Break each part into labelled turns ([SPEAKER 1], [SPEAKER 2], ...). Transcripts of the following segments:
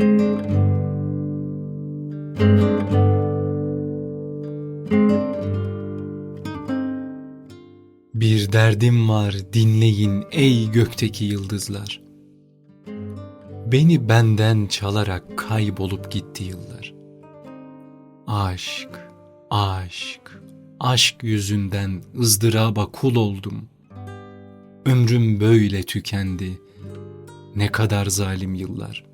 [SPEAKER 1] Bir derdim var dinleyin ey gökteki yıldızlar. Beni benden çalarak kaybolup gitti yıllar. Aşk, aşk, aşk yüzünden ızdıraba kul oldum. Ömrüm böyle tükendi. Ne kadar zalim yıllar.''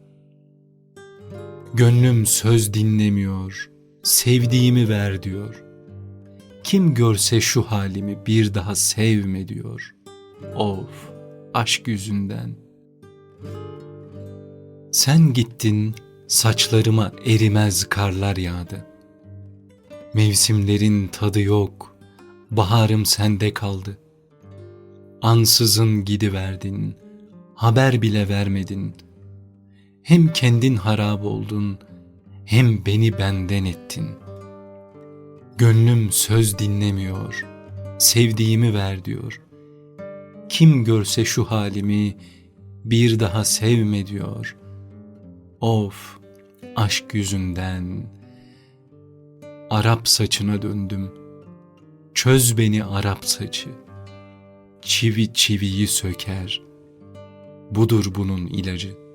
[SPEAKER 1] Gönlüm söz dinlemiyor, sevdiğimi ver diyor. Kim görse şu halimi bir daha sevme diyor. Of, aşk yüzünden. Sen gittin, saçlarıma erimez karlar yağdı. Mevsimlerin tadı yok, baharım sende kaldı. Ansızın gidiverdin, haber bile vermedin. Hem kendin harap oldun, hem beni benden ettin. Gönlüm söz dinlemiyor, sevdiğimi ver diyor. Kim görse şu halimi bir daha sevme diyor. Of, aşk yüzünden Arap saçına döndüm. Çöz beni Arap saçı. Çivi çiviyi söker. Budur bunun ilacı.